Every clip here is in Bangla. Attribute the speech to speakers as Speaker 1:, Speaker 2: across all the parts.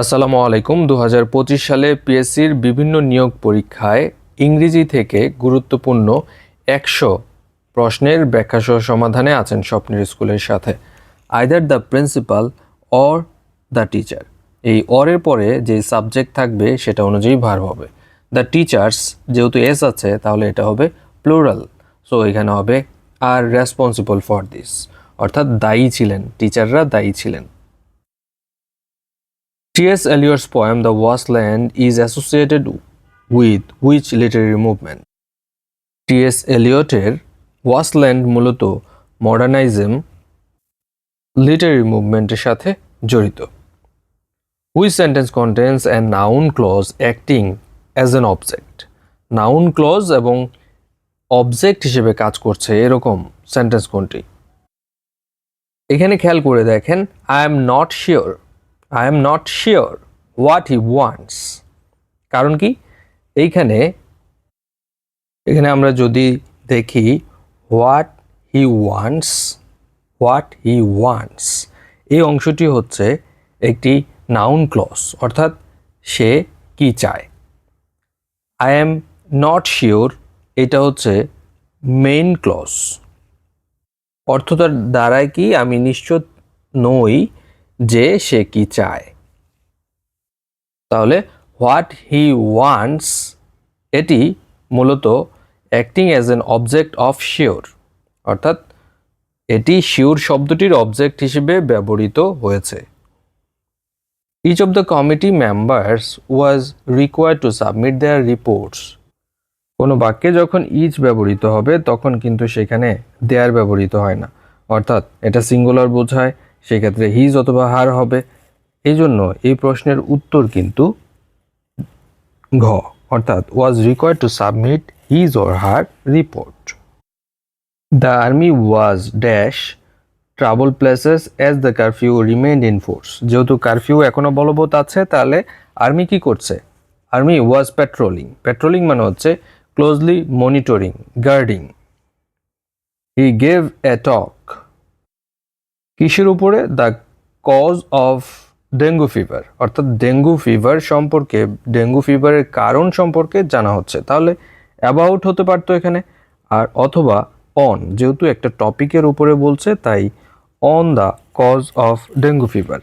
Speaker 1: আসসালামু আলাইকুম। দু হাজার পঁচিশ সালে পিএসসির বিভিন্ন নিয়োগ পরীক্ষায় ইংরেজি থেকে গুরুত্বপূর্ণ একশো প্রশ্নের ব্যাখ্যাসহ সমাধানে আছেন স্বপ্নের স্কুলের সাথে। Either the principal or the teacher এই অরের পরে যে সাবজেক্ট থাকবে সেটা অনুযায়ী ভার হবে। দ্য টিচার্স যেহেতু এস আছে, তাহলে এটা হবে প্লুরাল সো এখানে হবে আর রেসপন্সিবল ফর দিস অর্থাৎ দায়ী ছিলেন টিচাররা দায়ী ছিলেন। T.S. Eliot's poem, The Wasteland is associated with which literary movement? T S. এলিয়টের Wasteland মূলত মডার্নাইজম লিটারি মুভমেন্টের সাথে জড়িত we sentence contains and noun clause acting as an object noun clause এবং অবজেক্ট হিসেবে কাজ করছে এরকম সেন্টেন্স কোনটি এখানে খেয়াল করে দেখেন I am not sure I am not sure what he wants কারণ কি? এইখানে, এখানে আমরা যদি দেখি what he wants what he wants এই অংশটি হচ্ছে একটি নাউন ক্লস অর্থাৎ সে কি চায়? আই এম নট শিওর এটা হচ্ছে মেইন ক্লস অর্থটার দ্বারায় কি আমি নিশ্চিত নই যে সে কি চায়। তাহলে হোয়াট হি ওয়ান্টস, এটি মূলত acting as an object of sure, অর্থাৎ এটি শিওর শব্দটির অবজেক্ট হিসেবে ব্যবহৃত হয়েছে। Each of the committee members was required to submit their reports কোনো বাক্যে যখন ইচ ব্যবহৃত হবে, তখন কিন্তু সেখানে দেয়ার ব্যবহৃত হয় না। অর্থাৎ এটা সিঙ্গুলার বোঝায় সেক্ষেত্রে হিজ অথবা হার হবে। এই জন্য এই প্রশ্নের উত্তর কিন্তু ঘ, অর্থাৎ was required to submit his or her report the army was dash travel places as the curfew remained in force যেহেতু কারফিউ এখনও বলবৎ আছে, তাহলে আর্মি কি করছে? আর্মি ওয়াজ পেট্রোলিং পেট্রোলিং মানে হচ্ছে closely monitoring guarding he gave a talk কিসের উপরে? The cause of dengue fever অর্থাৎ ডেঙ্গু ফিভার সম্পর্কে ডেঙ্গু ফিভারের কারণ সম্পর্কে জানা হচ্ছে। তাহলে অ্যাবাউট হতে পারতো এখানে। আর অথবা অন যেহেতু একটা টপিকের উপরে বলছে, তাই on the cause of dengue fever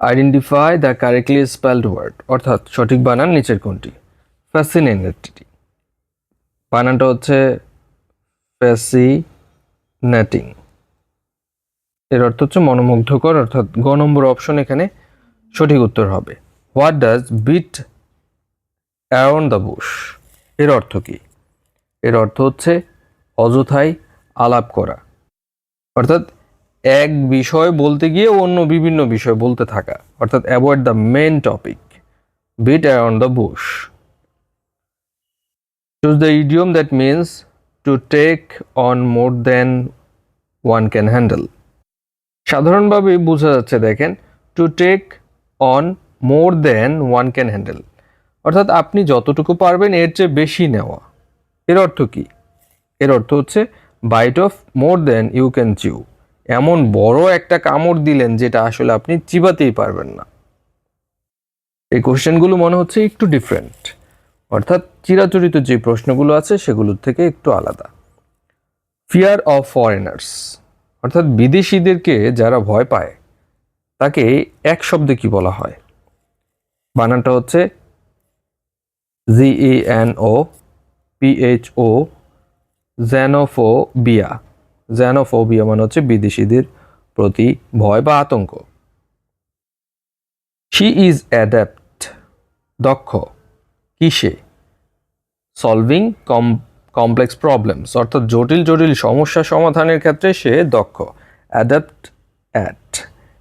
Speaker 1: identify the correctly spelled word অর্থাৎ সঠিক বানান নিচের কোনটি? ফ্যাসিনেটিং বানানটা হচ্ছে ফ্যাসিনেটিং এর অর্থ হচ্ছে মনোমুগ্ধকর, অর্থাৎ গ নম্বর অপশন এখানে সঠিক উত্তর হবে। What does beat around the bush এর অর্থ কি? এর অর্থ হচ্ছে অযথাই আলাপ করা। অর্থাৎ এক বিষয় বলতে গিয়ে অন্য বিভিন্ন বিষয় বলতে থাকা। অর্থাৎ avoid the main topic beat around the bush choose the idiom that means to take on more than one can handle সাধারণভাবে বোঝা যাচ্ছে, দেখেন to take on more than one can handle অর্থাৎ আপনি যতটুকু পারবেন, এর চেয়ে বেশি নেওয়া। এর অর্থ কি? এর অর্থ হচ্ছে bite off more than you can chew এমন বড় একটা কামড় দিলেন, যেটা আসলে আপনি চিবাতেই পারবেন না। এই কোশ্চেনগুলো মনে হচ্ছে একটু ডিফারেন্ট অর্থাৎ চিরাচরিত যে প্রশ্নগুলো আছে, সেগুলোর থেকে একটু আলাদা। ফিয়ার অফ ফরেনার্স অর্থাৎ বিদেশিদেরকে যারা ভয় পায়, তাকে এক শব্দে কি বলা হয়? বানানটা হচ্ছে জি এন ও পিএইচ ও জ্যানোফোবিয়া জ্যানোফোবিয়া মানে হচ্ছে বিদেশিদের প্রতি ভয় বা আতঙ্ক। শি ইজ অ্যাডাপ্ট দক্ষ। কিসে? সলভিং কম কমপ্লেক্স প্রবলেমস অর্থাৎ জটিল জটিল সমস্যা সমাধানের ক্ষেত্রে সে দক্ষ। অ্যাডাপ্ট অ্যাট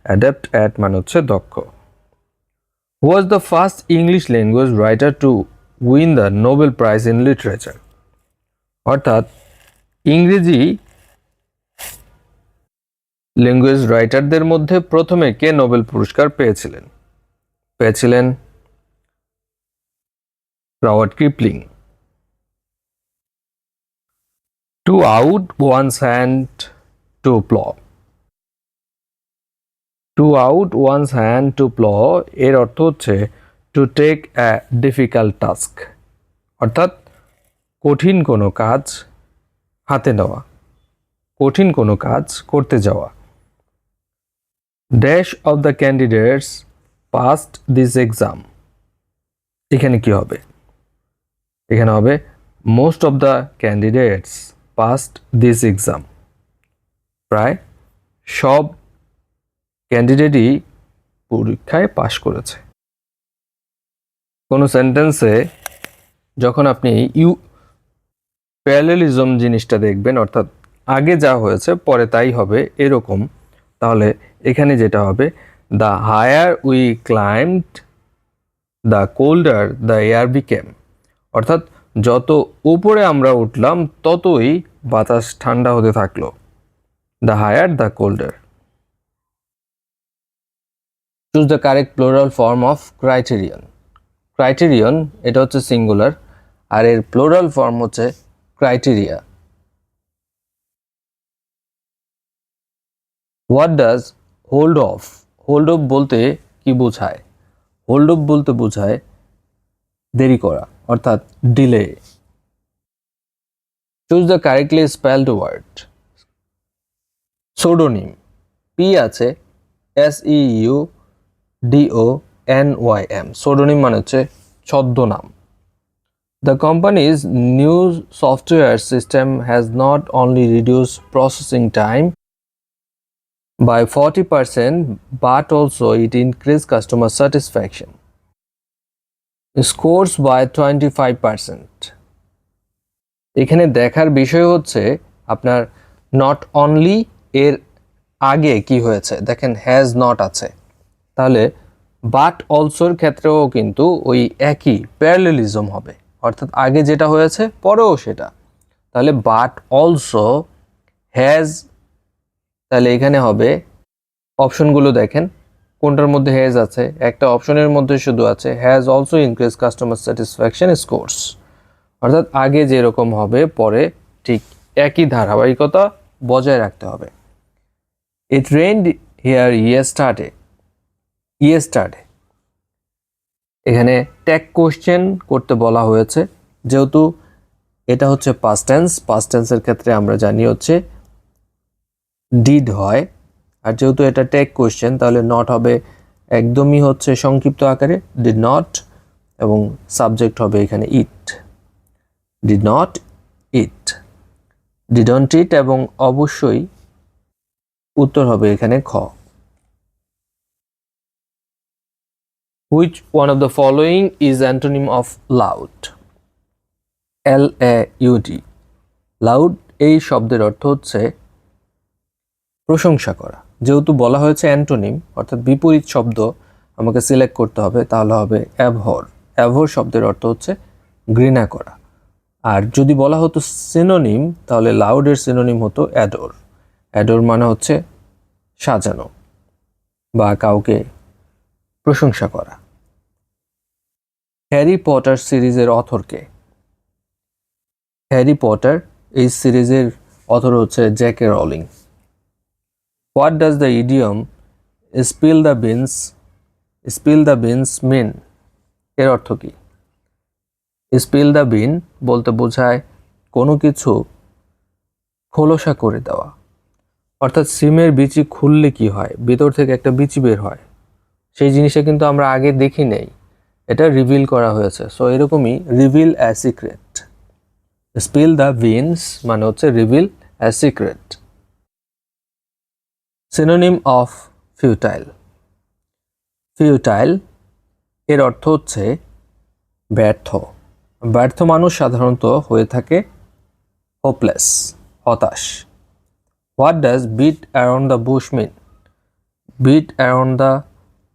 Speaker 1: অ্যাডাপ্ট অ্যাট মানে হচ্ছে দক্ষ। Was the first English language writer to win the Nobel prize in literature অর্থাৎ ইংরেজি ল্যাঙ্গুয়েজ রাইটারদের মধ্যে প্রথমে কে নোবেল পুরস্কার পেয়েছিলেন? পেয়েছিলেন Robert Kipling. To out one's hand to plow to out, one's hand, to plough এর অর্থ হচ্ছে to take a difficult task অর্থাৎ কঠিন কোনো কাজ হাতে নেওয়া, কঠিন কোনো কাজ করতে যাওয়া। Dash of the candidates passed this exam এখানে কি হবে? এখানে হবে most of the candidates passed this exam প্রায় সব ক্যান্ডিডেটই পরীক্ষায় পাশ করেছে। কোনো সেন্টেন্সে যখন আপনি ইউ প্যারালেলিজম জিনিসটা দেখবেন, অর্থাৎ আগে যা হয়েছে, পরে তাই হবে, এরকম, তাহলে এখানে যেটা হবে the higher we climbed the colder the air became অর্থাৎ যত উপরে আমরা উঠলাম, ততই বাতাস ঠান্ডা হতে থাকল। The higher the colder choose the correct plural form of criterion criterion এটা হচ্ছে সিঙ্গুলার আর এর প্লোরাল ফর্ম হচ্ছে criteria what does hold off hold off বলতে কি বোঝায়? হোল্ড অফ বলতে বোঝায় দেরি করা। অর্থাৎ delay choose the correctly spelled word pseudonym P আছে S E U D O N Y M pseudonym মানে হচ্ছে ছদ্মনাম The company's new software system has not only reduced processing time by 40% but also it increased customer satisfaction. Scores by 25%. এখানে দেখার বিষয় হচ্ছে আপনার নট অনলি এর আগে কি হয়েছে, দেখেন হ্যাজ নট আছে। তাহলে বাট অলসোর ক্ষেত্রেও কিন্তু ওই একই প্যারালেলিজম হবে। অর্থাৎ আগে যেটা হয়েছে, পরেও সেটা। তাহলে বাট অলসো হ্যাজ তাহলে এখানে হবে অপশনগুলো দেখেন কোনটার মধ্যে হ্যাজ আছে? একটা অপশনের মধ্যে শুধু আছে has also increase customer satisfaction scores অর্থাৎ আগে যেরকম হবে, পরে ঠিক একই ধারাবাহিকতা বজায় রাখতে হবে। ইট রেন্ড হিয়ার ইয়ে স্টার্টে ইয়ে স্টার্টে এখানে ট্যাগ কোশ্চেন করতে বলা হয়েছে, যেহেতু এটা হচ্ছে পাস্ট টেন্স পাস্ট টেন্সের ক্ষেত্রে আমরা জানি হচ্ছে ডিড হয়। আর যেহেতু এটা টেক কোয়েশ্চেন তাহলে নট হবে একদমই হচ্ছে সংক্ষিপ্ত আকারে ডিড নট এবং সাবজেক্ট হবে এখানে it did not it didn't it এবং অবশ্যই উত্তর হবে এখানে খ। Which one of the following is antonym of loud A, U, D. Loud এই শব্দের অর্থ হচ্ছে প্রশংসা করা। যেহেতু বলা হয়েছে অ্যান্টোনিম, অর্থাৎ বিপরীত শব্দ আমাকে সিলেক্ট করতে হবে, তাহলে হবে অ্যাভর অ্যাভর শব্দের অর্থ হচ্ছে ঘৃণা করা। আর যদি বলা হতো সিনোনিম, তাহলে লাউডের সিনোনিম হতো অ্যাডোর। অ্যাডোর মানে হচ্ছে সাজানো বা কাউকে প্রশংসা করা। হ্যারি পটার সিরিজের অথরকে। হ্যারি পটার এই সিরিজের অথর হচ্ছে J K Rowling. What does the idiom spill the beans spill the beans mean এর অর্থ কি? স্পিল দ্য বিন বলতে বোঝায় কোনো কিছু খোলসা করে দেওয়া। অর্থাৎ সিমের বিচি খুললে কি হয়? ভিতর থেকে একটা বিচি বের হয়। সেই জিনিসটা কিন্তু আমরা আগে দেখি নেই। এটা রিভিল করা হয়েছে। সো এরকমই reveal a secret spill the beans মানে হচ্ছে reveal a secret synonym of futile futile এর অর্থ হচ্ছে ব্যর্থ। ব্যর্থ মানুষ সাধারণত হয়ে থাকে হোপলেস হতাশ। What does beat around the bush mean beat around the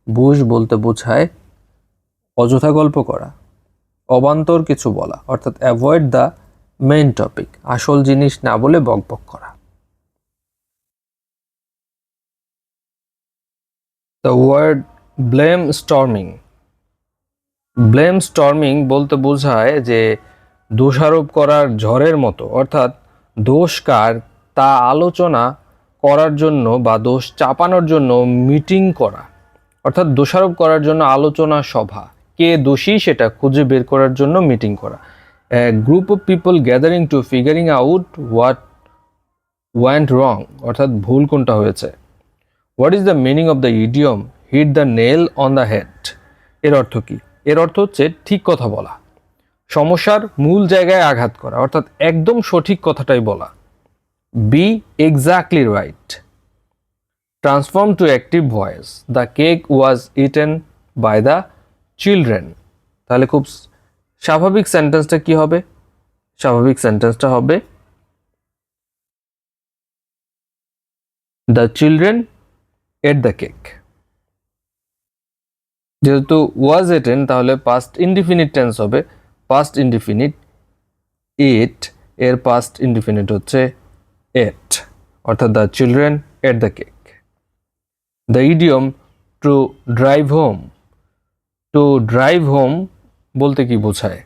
Speaker 1: bush বলতে বোঝায় অযথা গল্প করা, অবান্তর কিছু বলা, অর্থাৎ অ্যাভয়েড দ্য মেইন টপিক আসল জিনিস না বলে বকবক করা। The word blame storming blame storming বলতে বোঝায় যে দোষারোপ করার ঝড়ের মতো, অর্থাৎ দোষ কার তা আলোচনা করার জন্য বা দোষ চাপানোর জন্য মিটিং করা, অর্থাৎ দোষারোপ করার জন্য আলোচনা সভা। কে দোষী সেটা খুঁজে বের করার জন্য মিটিং করা। Group of people gathering to figuring out what want wrong অর্থাৎ ভুল কোনটা হয়েছে। What is the meaning of the idiom hit the nail on the head এর অর্থ কি? এর অর্থ হচ্ছে ঠিক কথা বলা। সমস্যার মূল জায়গায় আঘাত করা, অর্থাৎ একদম সঠিক কথাটাই বলা। Be exactly right transform to active voice the cake was eaten by the children তাহলে খুব স্বাভাবিক সেন্টেন্সটা কি হবে? স্বাভাবিক সেন্টেন্সটা হবে the children ate the cake যেহেতু ওয়াজ এটেন তাহলে পাস্ট ইনডিফিনিট টেন্স হবে। পাস্ট ইনডিফিনিট ইট এর পাস্ট ইনডিফিনিট হচ্ছে এট অর্থাৎ the children ate the cake the idiom to drive home to drive home বলতে কি বোঝায়?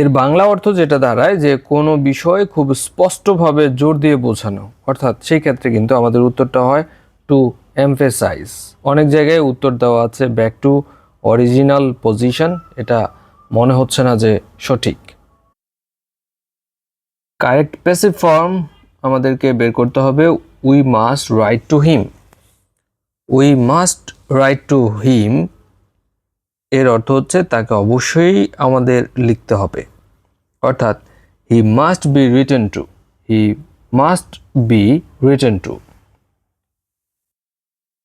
Speaker 1: এর বাংলা অর্থ যেটা দাঁড়ায় যে কোনো বিষয় খুব স্পষ্টভাবে জোর দিয়ে বোঝানো। অর্থাৎ সেই ক্ষেত্রে কিন্তু আমাদের উত্তরটা হয় টু এমফেসাইজ অনেক জায়গায় উত্তর দেওয়া আছে ব্যাক টু অরিজিনাল পজিশন এটা মনে হচ্ছে না যে সঠিক। কারেক্ট প্যাসিভ ফর্ম আমাদেরকে বের করতে হবে। We must write to him we must write to him এর অর্থ হচ্ছে তাকে অবশ্যই আমাদের লিখতে হবে। অর্থাৎ he must be written to he must be written to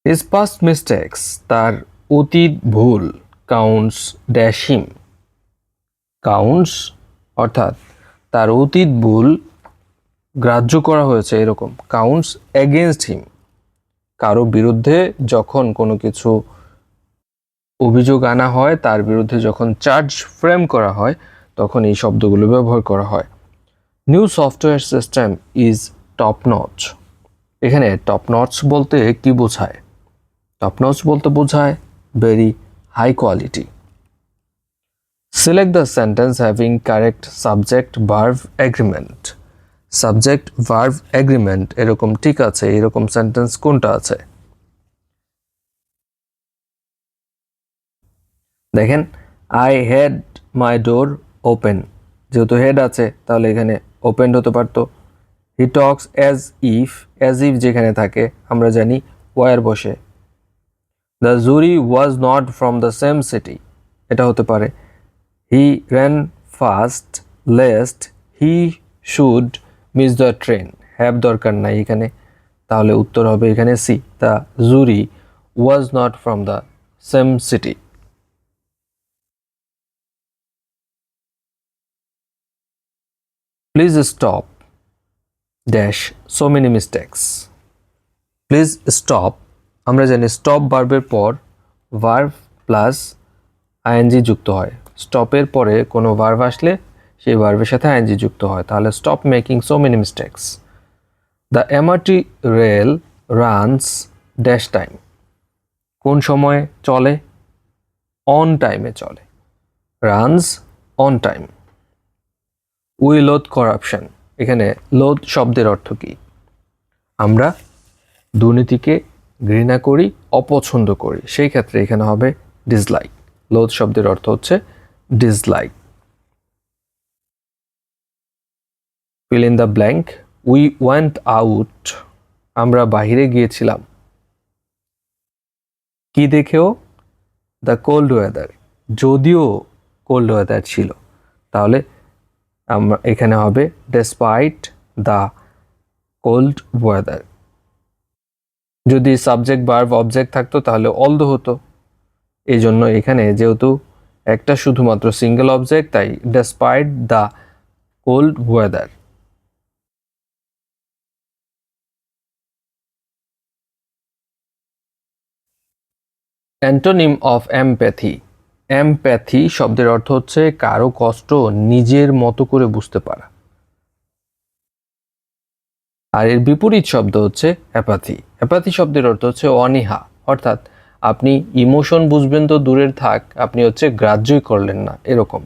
Speaker 1: his past mistakes তার অতীত ভুল কাউন্টস ড্যাশ হিম কাউন্টস অর্থাৎ, তার অতীত ভুল গ্রাহ্য করা হয়েছে এরকম। কাউন্টস এগেনস্ট হিম কারও বিরুদ্ধে যখন কোনো কিছু অভিযোগ আনা হয়, তার বিরুদ্ধে যখন চার্জ ফ্রেম করা হয়, তখন এই শব্দগুলো ব্যবহার করা হয়। New software system is top notch এখানে টপ নচ বলতে কি বোঝায়? টপ নচ বলতে বোঝায় very high quality select the sentence having correct subject verb agreement subject verb agreement এরকম ঠিক আছে, এরকম সেন্টেন্স কোনটা আছে? দেখেন I had my door open যেহেতু হেড আছে, তাহলে এখানে ওপেন হতে পারতো। He talks as if as if যেখানে থাকে, আমরা জানি ওয়ার বসে। The jury was not from the same city এটা হতে পারে। He ran fast lest he should miss the train have দরকার নাই এখানে। তাহলে উত্তর হবে এখানে C the jury was not from the same city please stop dash so many mistakes please stop আমরা জানি স্টপ ভার্বের পর ভার্ভ প্লাস আইএনজি যুক্ত হয়। স্টপের পরে কোনো ভার্ভ আসলে সেই ভার্ভের সাথে আইএনজি যুক্ত হয়। তাহলে stop making so many mistakes the MRT rail runs dash time কোন সময়ে চলে? অন টাইমে চলে। Runs on time we loathe corruption. এখানে লোথ শব্দের অর্থ কী? আমরা দুর্নীতিকে ঘৃণা করি, অপছন্দ করি। সেই ক্ষেত্রে এখানে হবে ডিসলাইক লোথ শব্দের অর্থ হচ্ছে dislike fill in the blank we want out আমরা বাহিরে গিয়েছিলাম। কি দেখেও? দ্য কোল্ড ওয়েদার যদিও কোল্ড ওয়েদার ছিল। তাহলে এখানে হবে ডেসপাইট দ্য কোল্ড ওয়েদার যদি সাবজেক্ট বার্ভ অবজেক্ট থাকতো, তাহলে অলদো হতো। এই জন্য এখানে যেহেতু একটা শুধুমাত্র সিঙ্গেল অবজেক্ট তাই despite the cold weather antonym of empathy empathy শব্দের অর্থ হচ্ছে কারও কষ্ট নিজের মতো করে বুঝতে পারা। আর এর বিপরীত শব্দ হচ্ছে অ্যাপাথি। অ্যাপাথি শব্দের অর্থ হচ্ছে অনীহা। অর্থাৎ আপনি ইমোশন বুঝবেন তো দূরের থাক, আপনি হচ্ছে গ্রাহ্যই করলেন না, এরকম।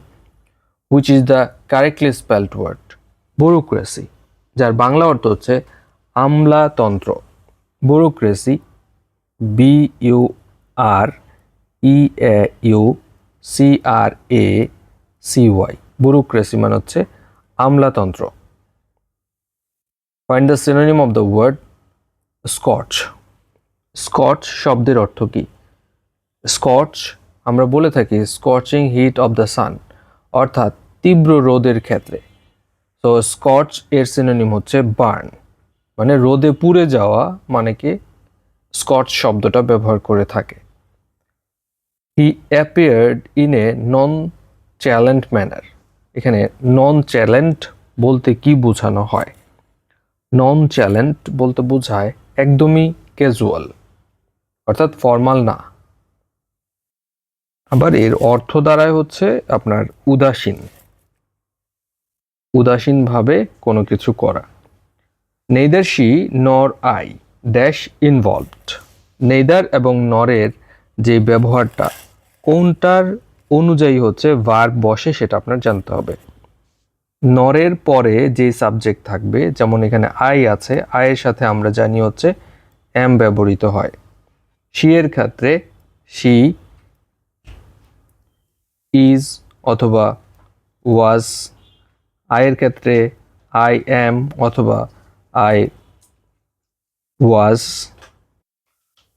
Speaker 1: Which is the correctly spelled word bureaucracy যার বাংলা অর্থ হচ্ছে আমলাতন্ত্র। Bureaucracy B U R E A U C R A C Y bureaucracy মানে হচ্ছে আমলাতন্ত্র। Find the synonym of the word scorch scorch শব্দের অর্থ কী? স্কচ আমরা বলে থাকি scorching heat of the sun অর্থাৎ তীব্র রোদের ক্ষেত্রে। তো স্কচ এর সিনোনিম হচ্ছে বার্ন মানে রোদে পুড়ে যাওয়া মানে কি? স্কচ শব্দটা ব্যবহার করে থাকে। He appeared in a nonchalant manner এখানে নন চ্যালেন্ট বলতে কি বোঝানো হয়? নন চ্যালেন্ট বলতে বোঝায় একদমই ক্যাজুয়াল অর্থাৎ ফর্মাল না। আবার এর অর্থ দ্বারায় হচ্ছে আপনার উদাসীন। উদাসীনভাবে কোনো কিছু করা। Neither she nor I dash involved neither এবং নরের যে ব্যবহারটা কোনটার অনুযায়ী হচ্ছে ভার্ব বসে সেটা আপনার জানতে হবে। নরের পরে যে সাবজেক্ট থাকবে, যেমন এখানে আই আছে আয়ের সাথে আমরা জানি হচ্ছে এম ব্যবহৃত হয়। শি এর ক্ষেত্রে শি ইজ অথবা ওয়াজ আয়ের ক্ষেত্রে আই এম অথবা আই ওয়াজ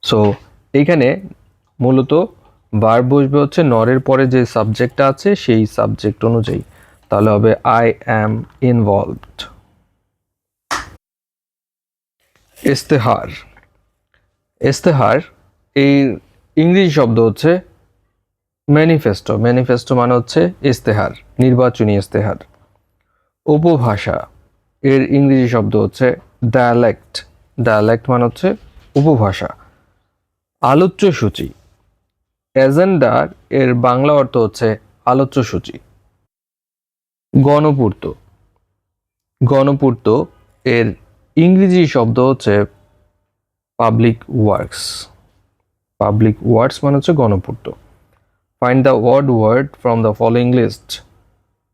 Speaker 1: সো এইখানে মূলত বার বসবে হচ্ছে নরের পরে যে সাবজেক্টটা আছে সেই সাবজেক্ট অনুযায়ী। তাহলে হবে আই অ্যাম ইনভলভড ইস্তেহার ইস্তেহার এই ইংরেজি শব্দ হচ্ছে ম্যানিফেস্টো ম্যানিফেস্টো মানে হচ্ছে ইস্তেহার নির্বাচনী ইস্তেহার উপভাষা, এর ইংরেজি শব্দ হচ্ছে ডায়ালেক্ট ডায়ালেক্ট মানে হচ্ছে উপভাষা। আলোচ্য সূচি। এজেন্ডার এর বাংলা অর্থ হচ্ছে আলোচ্য সূচি। গণপূর্ত। গণপূর্ত এর ইংরেজি শব্দ হচ্ছে পাবলিক ওয়ার্কস পাবলিক ওয়ার্কস মানে হচ্ছে গণপূর্ত। Find the word word from the following list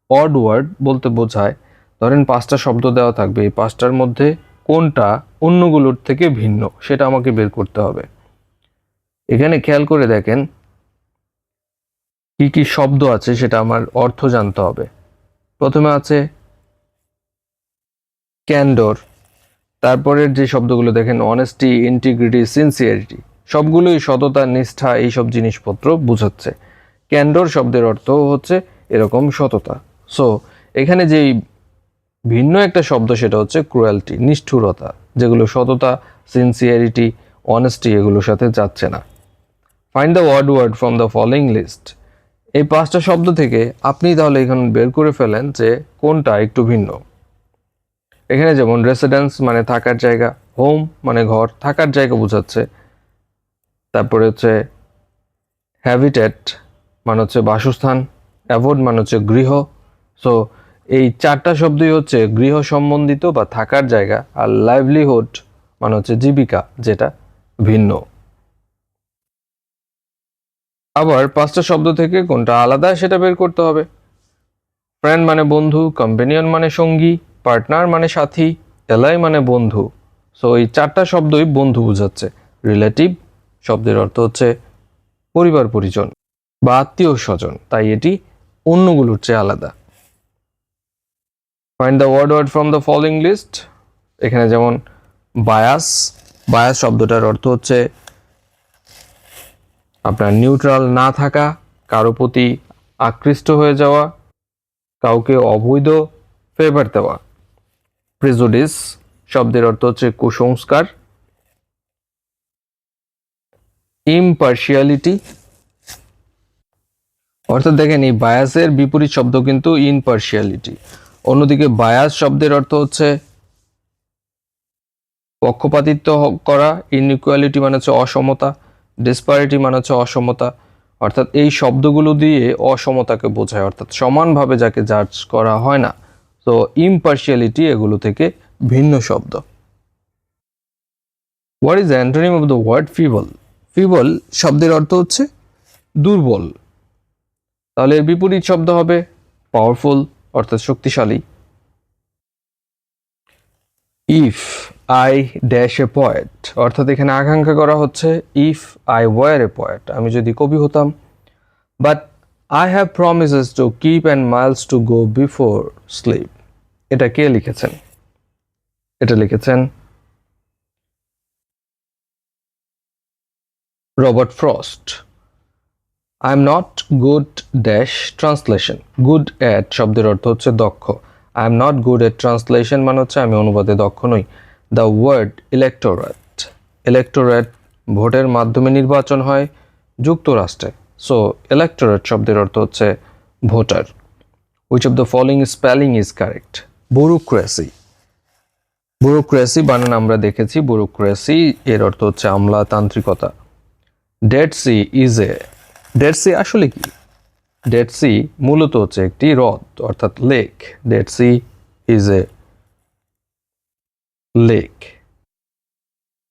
Speaker 1: odd word বলতে বোঝায়, ধরেন পাঁচটা শব্দ দেওয়া থাকবে, এই পাঁচটার মধ্যে কোনটা অন্যগুলোর থেকে ভিন্ন, সেটা আমাকে বের করতে হবে। এখানে খেয়াল করে দেখেন কি কি শব্দ আছে সেটা আমার অর্থ জানতে হবে। প্রথমে আছে ক্যান্ডোর তারপরের যে শব্দগুলো দেখেন অনেস্টি ইন্টিগ্রিটি সিনসিয়ারিটি সবগুলোই সততা, নিষ্ঠা, এইসব জিনিসপত্র বোঝাচ্ছে। ক্যান্ডোর শব্দের অর্থ হচ্ছে এরকম সততা। সো এখানে যেই ভিন্ন একটা শব্দ সেটা হচ্ছে ক্রুয়ালিটি নিষ্ঠুরতা, যেগুলো সততা সিনসিয়ারিটি অনেস্টি এগুলোর সাথে যাচ্ছে না। Find the word word from the following list এই পাঁচটা শব্দ থেকে আপনি তাহলে এখানে বের করে ফেলেন যে কোনটা একটু ভিন্ন। এখানে যেমন রেসিডেন্স মানে থাকার জায়গা হোম মানে ঘর, থাকার জায়গা বোঝাচ্ছে। তারপরে হচ্ছে হ্যাবিটেট মানে হচ্ছে বাসস্থান অ্যাভোড মানে হচ্ছে গৃহ। সো এই চারটা শব্দই হচ্ছে গৃহ সম্বন্ধিত বা থাকার জায়গা আর লাইভলিহুড মানে হচ্ছে জীবিকা, যেটা ভিন্ন। আবার পাঁচটা শব্দ থেকে কোনটা আলাদা সেটা বের করতে হবে। ফ্রেন্ড মানে বন্ধু কম্পেনিয়ন মানে সঙ্গী পার্টনার মানে সাথী এলাই মানে বন্ধু। সো এই চারটা শব্দই বন্ধু বোঝাচ্ছে। রিলেটিভ শব্দের অর্থ হচ্ছে পরিবার পরিজন বা আত্মীয় স্বজন, তাই এটি অন্যগুলোর চেয়ে আলাদা। Find the word word from the following list এখানে যেমন বায়াস বায়াস শব্দটার অর্থ হচ্ছে আপনার নিউট্রাল না থাকা, কারও প্রতি আকৃষ্ট হয়ে যাওয়া, কাউকে অবৈধ ফেভার দেওয়া। প্রেজোডিস শব্দের অর্থ হচ্ছে কুসংস্কার। ইমপার্শিয়ালিটি অর্থাৎ দেখেন, এই বায়াসের বিপরীত শব্দ কিন্তু ইনপার্শিয়ালিটি অন্যদিকে বায়াস শব্দের অর্থ হচ্ছে পক্ষপাতিত্ব করা ইনইকুয়ালিটি মানে হচ্ছে অসমতা। ডিসপারিটি মানে হচ্ছে অসমতা। অর্থাৎ এই শব্দগুলো দিয়ে অসমতাকে বোঝায়, অর্থাৎ সমানভাবে যাকে জাজ করা হয় না। তো ইমপার্শিয়ালিটি এগুলো থেকে ভিন্ন শব্দ। What is antonym of the word feeble feeble শব্দের অর্থ হচ্ছে দুর্বল। তাহলে বিপরীত শব্দ হবে পাওয়ারফুল অর্থাৎ শক্তিশালী। If I dash a poet অর্থাৎ এখানে আকাঙ্ক্ষা করা হচ্ছে if I were a poet আমি যদি কবি হতাম। But I have promises to keep and miles to go before sleep এটা কে লিখেছেন? এটা লিখেছেন Robert Frost. I am not good dash translation good at শব্দের অর্থ হচ্ছে দক্ষ। I am not good at translation মানে হচ্ছে আমি অনুবাদে দক্ষ নই। দ্য ওয়ার্ড ইলেকটোরেট ইলেকটোরেট ভোটের মাধ্যমে নির্বাচন হয়, যুক্তরাষ্ট্রে। সো ইলেকটোরেট শব্দের অর্থ হচ্ছে voter. Which of the following spelling is correct bureaucracy bureaucracy বানান আমরা দেখেছি। ব্যুরোক্রেসি এর অর্থ হচ্ছে আমলাতান্ত্রিকতা। Dead sea is a dead sea আসলে কি? ডেড সি মূলত হচ্ছে একটি হ্রদ, অর্থাৎ lake dead sea is a lake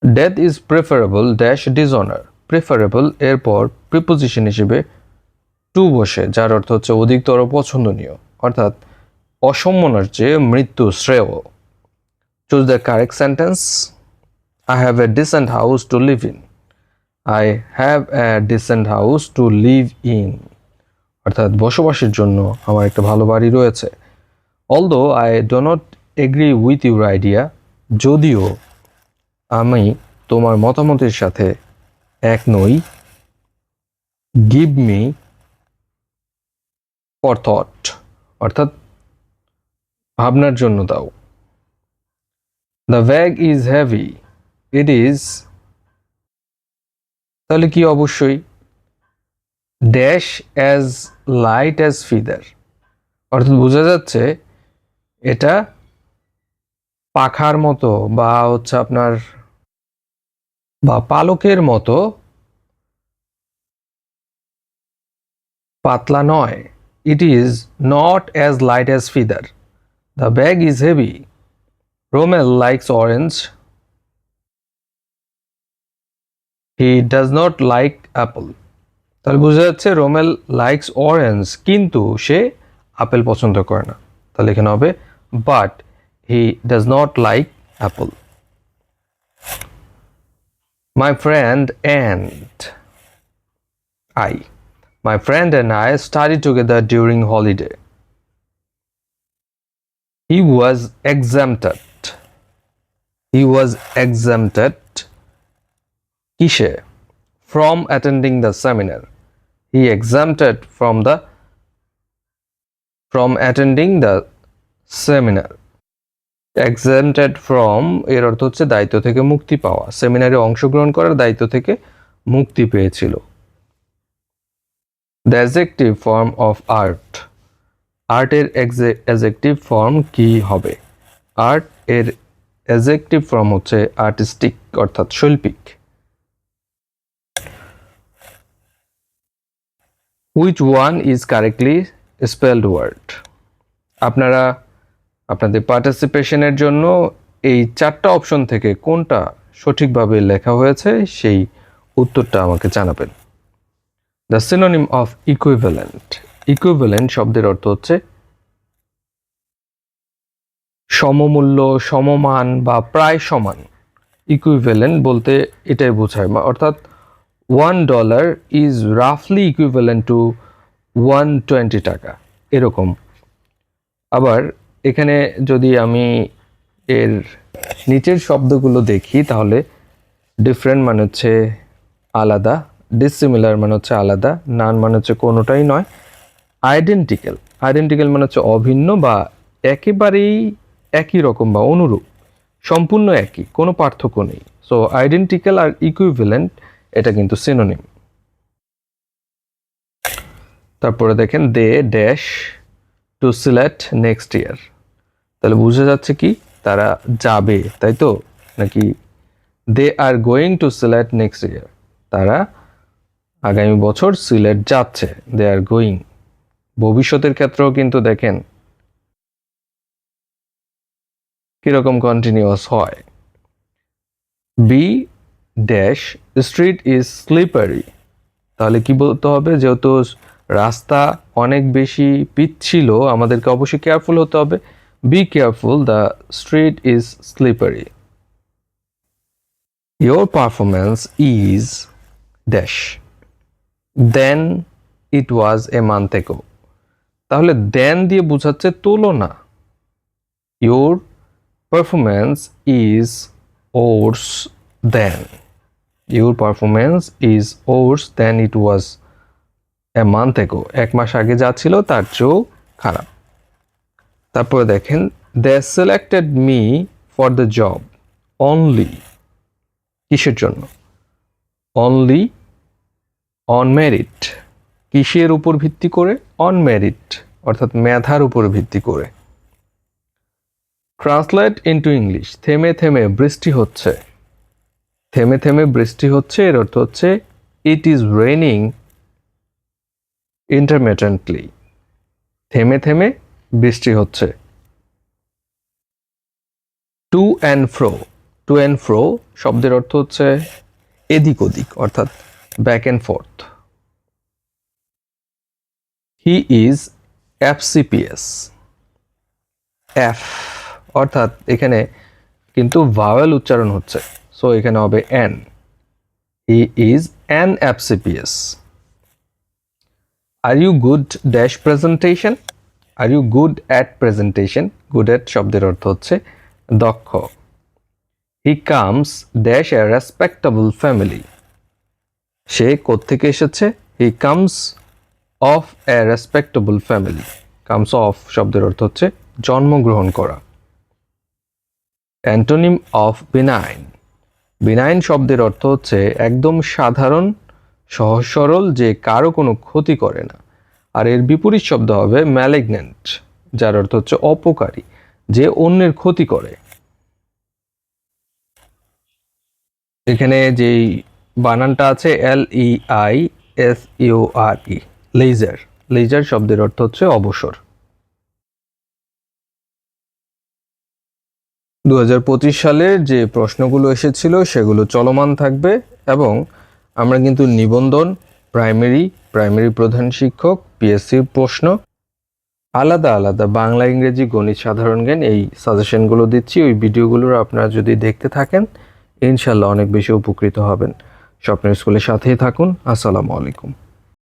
Speaker 1: death is preferable dash dishonour preferable এরপর প্রিপোজিশন হিসেবে টু বসে, যার অর্থ হচ্ছে অধিকতর পছন্দনীয়, অর্থাৎ অসম্মানের চেয়ে মৃত্যু শ্রেয়। Choose the correct sentence I have a decent house to live in I have a decent house to live in অর্থাৎ বসবাসের জন্য আমার একটা ভালো বাড়ি রয়েছে। Although I do not agree with your idea যদিও আমি তোমার মতামতের সাথে এক নই। গিভ মি ফর থট অর্থাৎ ভাবনার জন্য দাও। The bag is heavy it is তাহলে কি অবশ্যই? Dash as light as feather অর্থাৎ বোঝা যাচ্ছে এটা পাখার মতো বা হচ্ছে আপনার বা পালকের মতো পাতলা নয়। It is not as light as feather the bag is heavy Romel likes orange he does not like apple তাহলে বোঝা যাচ্ছে রোমেল লাইকস অরেঞ্জ কিন্তু সে আপেল পছন্দ করে না। তাহলে এখানে হবে but he does not like apple my friend and I my friend and I study together during holiday he was exempted he was exempted কিসে? From attending the seminar he exempted from the from attending the seminar exempted from এর অর্থ হচ্ছে দায়িত্ব থেকে মুক্তি পাওয়া। সেমিনারে অংশগ্রহণ করার দায়িত্ব থেকে মুক্তি পেয়েছিল। The adjective form of art আর্টের অ্যাজেক্টিভ ফর্ম কি হবে? আর্ট এর অ্যাজেক্টিভ ফর্ম হচ্ছে আর্টিস্টিক অর্থাৎ শৈল্পিক। Which one is correctly spelled word আপনারা আপনাদের পার্টিসিপেশনের জন্য এই চারটা অপশন থেকে কোনটা সঠিকভাবে লেখা হয়েছে সেই উত্তরটা আমাকে জানাবেন। The synonym of equivalent equivalent শব্দের অর্থ হচ্ছে সমমূল্য, সমমান বা প্রায় সমান। ইকুইভ্যালেন্ট বলতে এটাই বোঝায়, অর্থাৎ ওয়ান ডলার ইজ রাফলি ইকুইভ্যালেন্ট টু ওয়ান টোয়েন্টি টাকা। এরকম। আবার এখানে যদি আমি এর নিচের শব্দগুলো দেখি, তাহলে ডিফারেন্ট মানে হচ্ছে আলাদা ডিসিমিলার মানে হচ্ছে আলাদা নান মানে হচ্ছে কোনোটাই নয়। আইডেন্টিক্যাল আইডেন্টিক্যাল মানে হচ্ছে অভিন্ন বা একেবারেই একই রকম বা অনুরূপ। সম্পূর্ণ একই, কোনো পার্থক্য নেই। সো আইডেন্টিক্যাল আর ইকুইভ্যালেন্ট এটা কিন্তু সিনোনিম তারপরে দেখেন they dash to select next year. তাহলে বুঝে যাচ্ছে কি? তারা যাবে, তাই তো? নাকি they are going to select next year. তারা আগামী বছর সিলেট যাচ্ছে, দে আর গোয়িং। ভবিষ্যতের ক্ষেত্রেও কিন্তু দেখেন কীরকম কন্টিনিউয়াস হয়। Be dash street is slippery তাহলে কি বলতে হবে? যেহেতু রাস্তা অনেক বেশি পিচ্ছিল আমাদেরকে অবশ্যই কেয়ারফুল হতে হবে। Be careful the street is slippery performance is dash. Then it was a month ago. তাহলে দেন দিয়ে বোঝাচ্ছে তুলনা। Your performance is worse than your performance is worse than it was a month ago এক মাস আগে যা ছিল, তার চেয়েও খারাপ। তারপরে দেখেন they selected me for the job only কিসের জন্য? অনলি অন মেরিট কিসের উপর ভিত্তি করে? অন মেরিট অর্থাৎ মেধার উপর ভিত্তি করে। ট্রান্সলেট ইনটু ইংলিশ থেমে থেমে, বৃষ্টি হচ্ছে। থেমে থেমে বৃষ্টি হচ্ছে, এর অর্থ হচ্ছে ইট ইজ রেনিং ইন্টারমিটেন্টলি থেমে থেমে বৃষ্টি হচ্ছে। To and fro to and fro শব্দের অর্থ হচ্ছে এদিক ওদিক, অর্থাৎ back and forth he is FCPS F অর্থাৎ এখানে কিন্তু ভাওয়েল উচ্চারণ হচ্ছে। সো এখানে হবে an he is an FCPS are you good dash presentation are you good at presentation good at শব্দের অর্থ হচ্ছে দক্ষ। He comes dash a respectable family সে কোত্থেকে এসেছে? He comes of a respectable family comes of শব্দের অর্থ হচ্ছে জন্মগ্রহণ করা। অ্যান্টোনিম অফ বিনাইন বিনাইন শব্দের অর্থ হচ্ছে একদম সাধারণ, সহজ সরল, যে কারও কোনো ক্ষতি করে না। আর এর বিপরীত শব্দ হবে ম্যালিগন্যান্ট যার অর্থ হচ্ছে অপকারী, যে অন্যের ক্ষতি করে। এখানে যেই বানানটা আছে L E I S U R E leisure leisure শব্দের অর্থ হচ্ছে অবসর। দু হাজার পঁচিশ সালের যে প্রশ্নগুলো এসেছিল সেগুলো চলমান থাকবে এবং আমরা কিন্তু নিবন্ধন প্রাইমারি প্রাইমারি প্রধান শিক্ষক পিএসসির প্রশ্ন, আলাদা আলাদা বাংলা, ইংরেজি, গণিত, সাধারণ জ্ঞান এই সাজেশনগুলো দিচ্ছি। ওই ভিডিওগুলোর আপনারা যদি দেখতে থাকেন, ইনশাল্লাহ অনেক বেশি উপকৃত হবেন। স্বপ্নের স্কুলের সাথেই থাকুন। আসসালামু আলাইকুম।